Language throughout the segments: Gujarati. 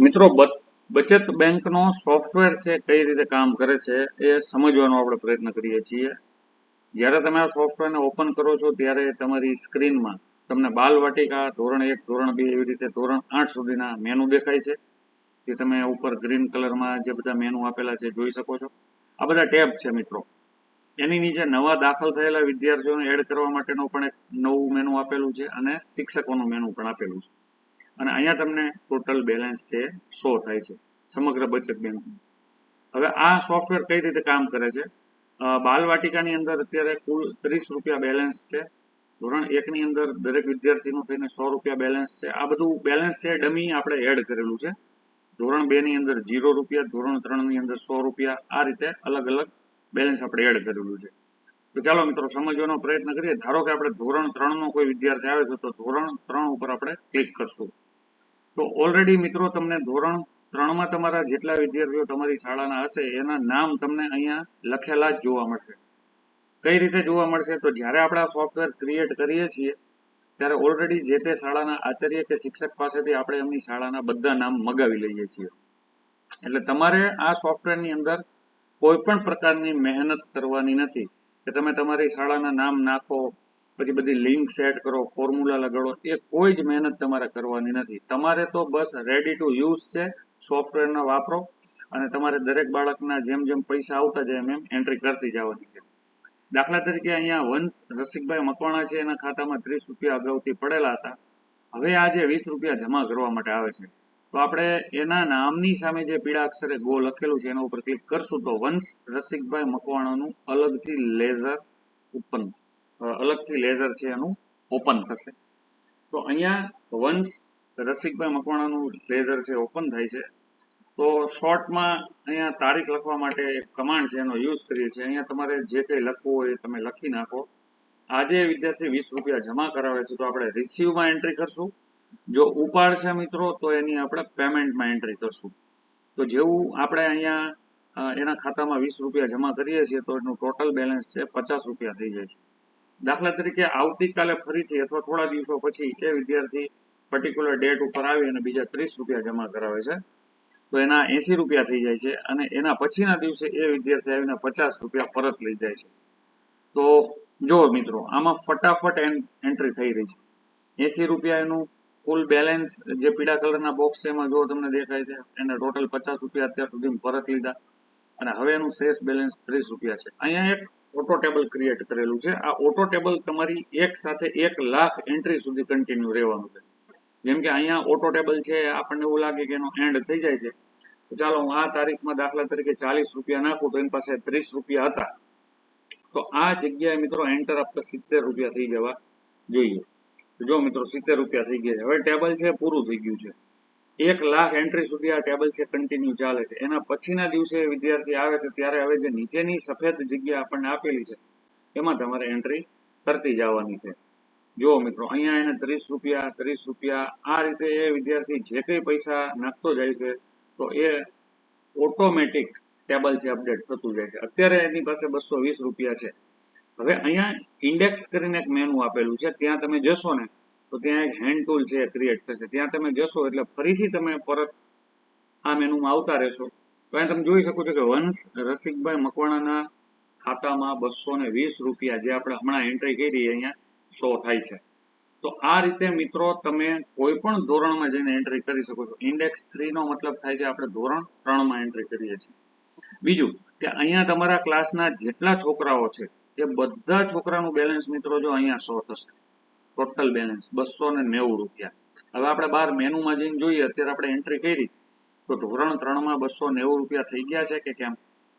મિત્રો, બચ- બચત બેંકનો સોફ્ટવેર છે, કઈ રીતે કામ કરે છે, એ સમજવાનો આપણે પ્રયત્ન કરીએ છીએ. જ્યારે તમે આ સોફ્ટવેરને ઓપન કરો છો, ત્યારે તમારી સ્ક્રીનમાં તમને બાલવાટિકા, ધોરણ એક, ધોરણ બે એવી રીતે ધોરણ આઠ સુધીના મેનુ દેખાય છે. જે તમે ઉપર ગ્રીન કલરમાં જે બધા મેનુ આપેલા છે, જોઈ શકો છો. આ બધા ટેબ છે, મિત્રો. એની નીચે નવા દાખલ થયેલા વિદ્યાર્થીઓને એડ કરવા માટેનું પણ એક નવું મેનુ આપેલું છે અને શિક્ષકોનું મેનુ પણ આપેલું છે. અને અહીંયા તમને ટોટલ બેલેન્સ છે શો થાય છે, સમગ્ર બચત બેંકનું હવે આ સોફ્ટવેર કઈ રીતે કામ કરે છે? બાલવાટિકાની અંદર અત્યારે કુલ ત્રીસ રૂપિયા બેલેન્સ છે. ધોરણ એકની અંદર દરેક વિદ્યાર્થીનું થઈને સો રૂપિયા બેલેન્સ છે. આ બધું બેલેન્સ છે ડમી આપણે એડ કરેલું છે. ધોરણ બે ની અંદર જીરો રૂપિયા, ધોરણ ત્રણની અંદર સો રૂપિયા, આ રીતે અલગ અલગ બેલેન્સ આપણે એડ કરેલું છે. તો ચાલો મિત્રો, સમજવાનો પ્રયત્ન કરીએ. ધારો કે આપણે ધોરણ ત્રણ નો કોઈ વિદ્યાર્થી આવે છે, તો ધોરણ ત્રણ ઉપર આપણે ક્લિક કરશું. તો ઓલરેડી મિત્રો તમને ધોરણ ત્રણમાં તમારા જેટલા વિદ્યાર્થીઓ તમારી શાળાના હશે, એના નામ તમને અહીંયા લખેલા જ જોવા મળશે. કઈ રીતે જોવા મળશે? તો જ્યારે આપણે આ સોફ્ટવેર ક્રિએટ કરીએ છીએ, ત્યારે ઓલરેડી જે તે શાળાના આચાર્ય કે શિક્ષક પાસેથી આપણે એમની શાળાના બધા નામ મગાવી લઈએ છીએ. એટલે તમારે આ સોફ્ટવેરની અંદર કોઈ પણ પ્રકારની મહેનત કરવાની નથી કે તમે તમારી શાળાના નામ નાખો પછી બધી લિંક સેટ કરો, ફોર્મ્યુલા લગાડો, એ કોઈ જ મહેનત તમારે કરવાની નથી. તમારે તો બસ રેડી ટુ યુઝ છે સોફ્ટવેરના વાપરો અને તમારે દરેક બાળકના જેમ જેમ પૈસા આવતા જાય એમ એમ એન્ટ્રી કરતી જવાની છે. દાખલા તરીકે અહીંયા વંશ રસિકભાઈ મકવાણા છે, એના ખાતામાં ત્રીસ રૂપિયા અગાઉથી પડેલા હતા. હવે આજે વીસ રૂપિયા જમા કરવા માટે આવે છે. તો આપણે એના નામની સામે જે પીળા અક્ષરે ગો લખેલું છે, એના ઉપર ક્લિક કરશું તો વંશ રસિકભાઈ મકવાણાનું અલગથી લેઝર ઓપન અલગથી લેઝર છે એનું ઓપન થશે. તો અહીંયા વંશ રસિકભાઈ મકવાણાનું લેઝર છે ઓપન થાય છે. તો શોર્ટમાં અહીંયા તારીખ લખવા માટે એક કમાન્ડ છે, એનો યુઝ કરીએ છીએ. અહીંયા તમારે જે કંઈ લખવું હોય તમે લખી નાખો. આજે વિદ્યાર્થી વીસ રૂપિયા જમા કરાવે છે, તો આપણે રિસીવમાં એન્ટ્રી કરશું. જો ઉપાડ છે મિત્રો, તો એની આપણે પેમેન્ટમાં એન્ટ્રી કરશું. તો જેવું આપણે અહીંયા એના ખાતામાં વીસ રૂપિયા જમા કરીએ છીએ, તો એનું ટોટલ બેલેન્સ છે પચાસ રૂપિયા થઈ જાય છે. દાખલા તરીકે આવતીકાલે ફરીથી અથવા થોડા દિવસો પછી એ વિદ્યાર્થી પર્ટિક્યુલર ડેટ ઉપર આવી અને બીજા ત્રીસ રૂપિયા જમા કરાવે છે. તો એના એસી રૂપિયા થઈ જાય છે અને એના પછીના દિવસે એ વિદ્યાર્થી આવીને પચાસ રૂપિયા પરત લઈ જાય છે. તો જો મિત્રો, આમાં ફટાફટ એન્ટ્રી થઈ રહી છે. એસી રૂપિયા એનું કુલ બેલેન્સ જે પીળા કલરના બોક્સ છે એમાં જો તમને દેખાય છે. એને ટોટલ પચાસ રૂપિયા અત્યાર સુધી પરત લીધા. અને હવે એનું શેષ બેલેન્સ ત્રીસ રૂપિયા છે. અહીંયા એક ઓટો ટેબલ ક્રિએટ કરેલું છે. આ ઓટો ટેબલ તમારી એક સાથે એક લાખ એન્ટ્રી સુધી કન્ટિન્યુ રહેવાનું છે. જેમ કે અહીંયા ઓટો ટેબલ છે, આપણને એવું લાગે કે એનો એન્ડ થઈ જાય છે. તો ચાલો હું આ તારીખમાં દાખલા તરીકે ચાલીસ રૂપિયા નાખું તો એની પાસે ત્રીસ રૂપિયા હતા. તો આ જગ્યાએ મિત્રો એન્ટર આપણે સિત્તેર રૂપિયા થઈ જવા જોઈએ. જો મિત્રો સિત્તેર રૂપિયા થઈ ગયા હવે ટેબલ છે, પૂરું થઈ ગયું છે. એક લાખ એન્ટ્રી સુધી આ ટેબલ છે કન્ટિન્યુ ચાલે છે. એના પછીના દિવસે વિદ્યાર્થી આવે છે, ત્યારે હવે જે નીચેની સફેદ જગ્યા આપણને આપેલી છે, એમાં તમારે એન્ટ્રી કરતી જવાની છે. જુઓ મિત્રો, અહીંયા એને ત્રીસ રૂપિયા ત્રીસ રૂપિયા, આ રીતે એ વિદ્યાર્થી જે કંઈ પૈસા નાખતો જાય છે, તો એ ઓટોમેટિક ટેબલ છે અપડેટ થતું જાય છે. અત્યારે એની પાસે બસો વીસ રૂપિયા છે. હવે અહીંયા ઇન્ડેક્સ કરીને એક મેનુ આપેલું છે, ત્યાં તમે જશો ને તો ત્યાં એક હેન્ડ ટૂલ છે ક્રિએટ થશે. ત્યાં તમે જશો એટલે ફરીથી તમે પરત આ મેનુમાં આવતા રહેશો. તો અહીંયા તમે જોઈ શકો છો કે વંશ રસિકભાઈ મકવાણાના ખાતામાં બસો ને વીસ રૂપિયા જે આપણે હમણાં એન્ટ્રી કરી અહીંયા શો થાય છે. તો આ રીતે મિત્રો તમે કોઈ પણ ધોરણમાં જઈને એન્ટ્રી કરી શકો છો. ઇન્ડેક્સ થ્રી નો મતલબ થાય છે આપણે ધોરણ ત્રણમાં એન્ટ્રી કરીએ છીએ. બીજું કે અહીંયા તમારા ક્લાસના જેટલા છોકરાઓ છે એ બધા છોકરાનું બેલેન્સ મિત્રો જો અહીંયા શો થશે. ટોટલ બેલેન્સ બસો ને નેવું રૂપિયા. હવે આપણે બહાર મેનુમાં જઈને જોઈએ, અત્યારે આપણે એન્ટ્રી કરી. તો ધોરણ ત્રણમાં બસો નેવું રૂપિયા થઈ ગયા છે કે કેમ?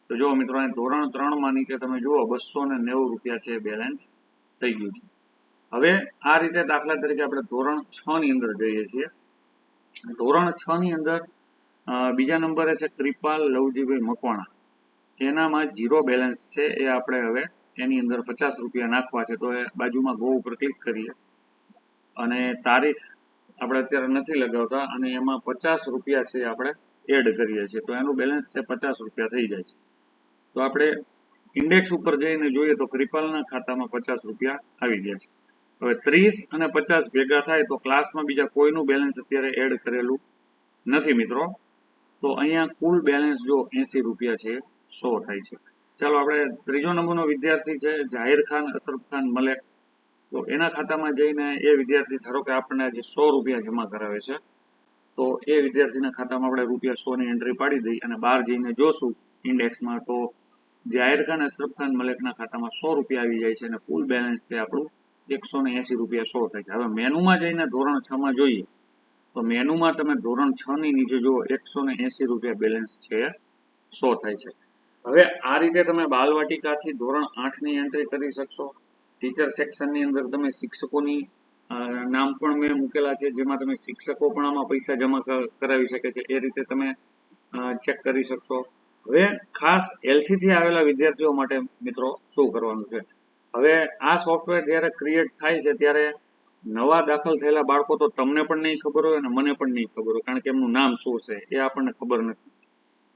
તો જો મિત્રો, અહીં ધોરણ ત્રણમાં નીચે તમે જુઓ, બસો ને નેવું રૂપિયા છે બેલેન્સ થઈ ગયું છે. હવે આ રીતે દાખલા તરીકે આપણે ધોરણ છ ની અંદર જઈએ છીએ. ધોરણ છ ની અંદર બીજા નંબરે છે કૃપાલ લવજીભાઈ મકવાણા. એનામાં જીરો બેલેન્સ છે, એ આપણે હવે એની અંદર પચાસ રૂપિયા નાખવા છે. તો એ બાજુમાં ગો ઉપર ક્લિક કરીએ. અને તારીખ આપણે અત્યારે નથી લગાવતા અને એમાં પચાસ રૂપિયા છે આપણે એડ કરીએ છીએ. તો એનું બેલેન્સ છે પચાસ રૂપિયા થઈ જાય છે. તો આપણે ઇન્ડેક્સ ઉપર જઈને જોઈએ તો ક્રિપલના ખાતામાં પચાસ રૂપિયા આવી ગયા છે. હવે ત્રીસ અને પચાસ ભેગા થાય તો ક્લાસમાં બીજા કોઈનું બેલેન્સ અત્યારે એડ કરેલું નથી મિત્રો. તો અહીંયા કુલ બેલેન્સ જો એસી રૂપિયા છે, સો થાય છે. ચાલો આપણે ત્રીજો નંબરનો વિદ્યાર્થી છે, જાહેર ખાન, અશરફ ખાન મલેક. તો એના ખાતામાં જઈને એ વિદ્યાર્થી ધારો કે આપણને આજે સો રૂપિયા જમા કરાવે છે, તો એ વિદ્યાર્થીના ખાતામાં આપણે રૂપિયા સો ની એન્ટ્રી પાડી દઈ અને બહાર જઈને જોશું ઇન્ડેક્સમાં તો જાહેર ખાન અશરફ ખાન મલેકના ખાતામાં સો રૂપિયા આવી જાય છે અને કુલ બેલેન્સ છે આપણું એકસો ને એસી રૂપિયા સો થાય છે. હવે મેનુમાં જઈને ધોરણ છ માં જોઈએ, તો મેનુમાં તમે ધોરણ છ ની નીચે જુઓ, એકસો ને એસી રૂપિયા બેલેન્સ છે, સો થાય છે. હવે આ રીતે તમે બાલવાટિકાથી ધોરણ આઠની એન્ટ્રી કરી શકશો. ટીચર સેક્શનની અંદર તમે શિક્ષકોની નામ પણ મેં મૂકેલા છે, જેમાં તમે શિક્ષકો પણ આમાં પૈસા જમા કરાવી શકે છે, એ રીતે તમે ચેક કરી શકશો. હવે ખાસ એલસી થી આવેલા વિદ્યાર્થીઓ માટે મિત્રો શું કરવાનું છે? હવે આ સોફ્ટવેર જ્યારે ક્રિએટ થાય છે, ત્યારે નવા દાખલ થયેલા બાળકો તો તમને પણ નહીં ખબર હોય અને મને પણ નહીં ખબર હોય, કારણ કે એમનું નામ શું છે, એ આપણને ખબર નથી.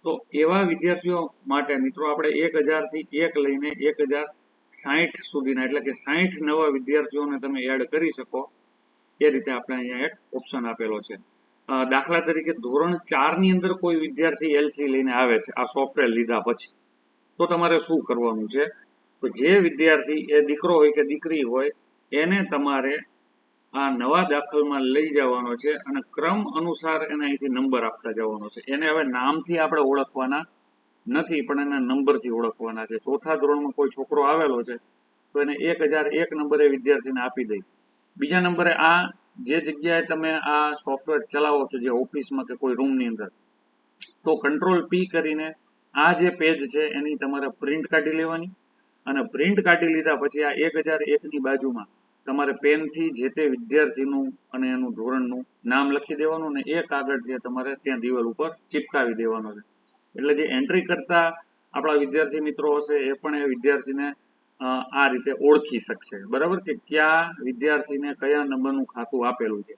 તો એવા વિદ્યાર્થીઓ માટે મિત્રો આપણે એક હજારથી એક લઈને એક હજાર સાહીઠ સુધીના, એટલે કે સાહીઠ નવા વિદ્યાર્થીઓને તમે એડ કરી શકો. એ રીતે આપણે અહીંયા એક ઓપ્શન આપેલો છે. દાખલા તરીકે ધોરણ ચારની અંદર કોઈ વિદ્યાર્થી એલસી લઈને આવે છે, આ સોફ્ટવેર લીધા પછી, તો તમારે શું કરવાનું છે? તો જે વિદ્યાર્થી, એ દીકરો હોય કે દીકરી હોય, એને તમારે આ નવા દાખલમાં લઈ જવાનો છે અને ક્રમ અનુસાર એને અહીંથી નંબર આપતા જવાનો છે. એને હવે નામથી આપણે ઓળખવાના નથી, પણ એના નંબરથી ઓળખવાના છે. ચોથા ધોરણમાં કોઈ છોકરો આવેલો છે, તો એને એક હજાર એક નંબરે વિદ્યાર્થીને આપી દઈ બીજા નંબરે આ જે જગ્યાએ તમે આ સોફ્ટવેર ચલાવો છો, જે ઓફિસમાં કે કોઈ રૂમની અંદર, તો કંટ્રોલ પી કરીને આ જે પેજ છે, એની તમારે પ્રિન્ટ કાઢી લેવાની અને પ્રિન્ટ કાઢી લીધા પછી આ એક હજાર એકની બાજુમાં તમારે પેનથી જે તે વિદ્યાર્થીનું અને એનું ધોરણનું નામ લખી દેવાનું અને એ કાગળ જે તમારે ત્યાં દિવાલ ઉપર ચિપકાવી દેવાનો છે. એટલે જે એન્ટ્રી કરતા આપણા વિદ્યાર્થી મિત્રો હશે એ પણ એ વિદ્યાર્થીને આ રીતે ઓળખી શકશે. બરાબર કે કયા વિદ્યાર્થીને કયા નંબરનું ખાતું આપેલું છે.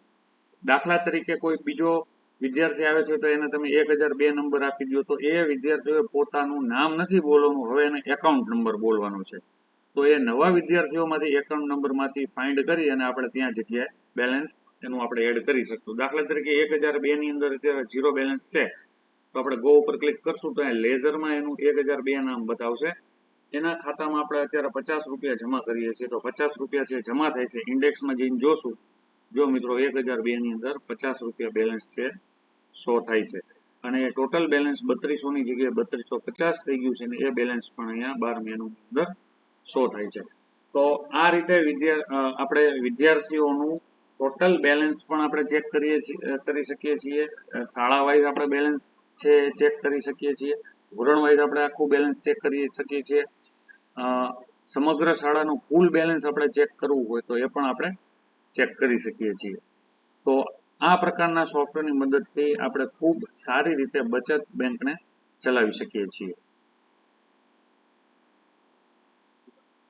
દાખલા તરીકે કોઈ બીજો વિદ્યાર્થી આવે છે તો એને તમે એક હજાર બે નંબર આપી દો તો એ વિદ્યાર્થીઓએ પોતાનું નામ નથી બોલવાનું, હવે એને એકાઉન્ટ નંબર બોલવાનો છે. તો એ નવા વિદ્યાર્થીઓમાંથી એકાઉન્ટ નંબરમાંથી ફાઇન્ડ કરી અને આપણે ત્યાં જગ્યાએ બેલેન્સ એનું આપણે એડ કરી શકશું. દાખલા તરીકે એક હજાર બે ની અંદર અત્યારે ઝીરો બેલેન્સ છે. તો આપણે ગો ઉપર ક્લિક કરશું તો અહીંયા લેઝરમાં એનું એક હજાર બે નામ બતાવશે. એના ખાતામાં આપણે અત્યારે પચાસ રૂપિયા જમા કરીએ છીએ. તો પચાસ રૂપિયા છે જમા થાય છે, ઇન્ડેક્સમાં જઈને જોશું. જો મિત્રો એક હજાર બે ની અંદર પચાસ રૂપિયા બેલેન્સ છે, સો થાય છે. અને ટોટલ બેલેન્સ બત્રીસો ની જગ્યાએ બત્રીસો પચાસ થઈ ગયું છે ને એ બેલેન્સ પણ અહીંયા બાર મહિનાની અંદર સો થાય છે. તો આ રીતે વિદ્યા આપણે વિદ્યાર્થીઓનું ટોટલ બેલેન્સ પણ આપણે ચેક કરીએ છીએ, કરી શકીએ છીએ. શાળા વાઇઝ આપણે બેલેન્સ છે ચેક કરી શકીએ છીએ. ધોરણ વાઇઝ આપણે આખું બેલેન્સ ચેક કરી શકીએ છીએ. સમગ્ર શાળાનું કુલ બેલેન્સ આપણે ચેક કરવું હોય તો એ પણ આપણે ચેક કરી શકીએ છીએ. તો આ પ્રકારના સોફ્ટવેરની મદદથી આપણે ખૂબ સારી રીતે બચત બેંકને ચલાવી શકીએ છીએ.